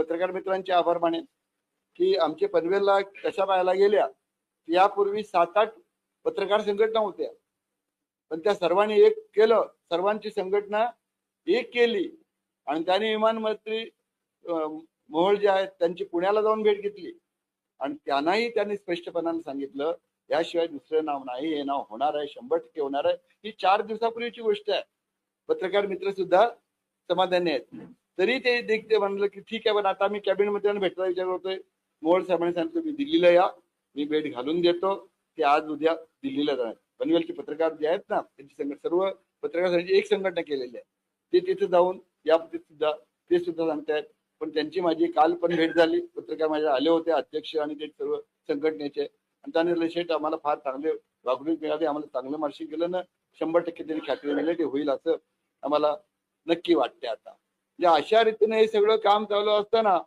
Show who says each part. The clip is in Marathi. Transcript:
Speaker 1: पत्रकार मित्रांचे आभार मानेन की आमचे पनवेलला कशा पाहायला गेल्या यापूर्वी सात आठ पत्रकार संघटना होत्या. पण त्या सर्वांनी एक केलं सर्वांची संघटना एक केली आणि त्याने विमान मंत्री मोहोळ जे आहेत त्यांची पुण्याला जाऊन भेट घेतली. आणि त्यांनाही त्यांनी स्पष्टपणाने सांगितलं याशिवाय दुसरं नाव नाही हे नाव होणार आहे शंभर टक्के होणार आहे. ही चार दिवसापूर्वीची गोष्ट आहे. पत्रकार मित्र सुद्धा समाधानी आहेत. तरी ते देखते म्हणलं की ठीक आहे पण आता मी कॅबिनेट मंत्र्यांना भेटायला विचार करतोय. मोहोळ साहेबांनी सांगितलं मी दिल्लीला या. मी भेट घालून देतो. ते आज उद्या दिल्लीला जाणार पनवेलचे पत्रकार जे आहेत ना त्यांची संघटना सर्व पत्रकारांची एक संघटना केलेली आहे. ते तिथे जाऊन या सुद्धा ते सुद्धा सांगतायत. पण त्यांची माझी काल पण भेट झाली. पत्रकार माझ्या आले होते अध्यक्ष आणि ते सर्व संघटनेचे. आणि त्याने शेठ आम्हाला फार चांगले वागणूक मिळाली. आम्हाला चांगलं मार्शिंग केलं ना. शंभर टक्के त्यांनी खात्री दिली ते होईल असं आम्हाला नक्की वाटते आता. म्हणजे अशा रीतीने हे सगळं काम चालू असताना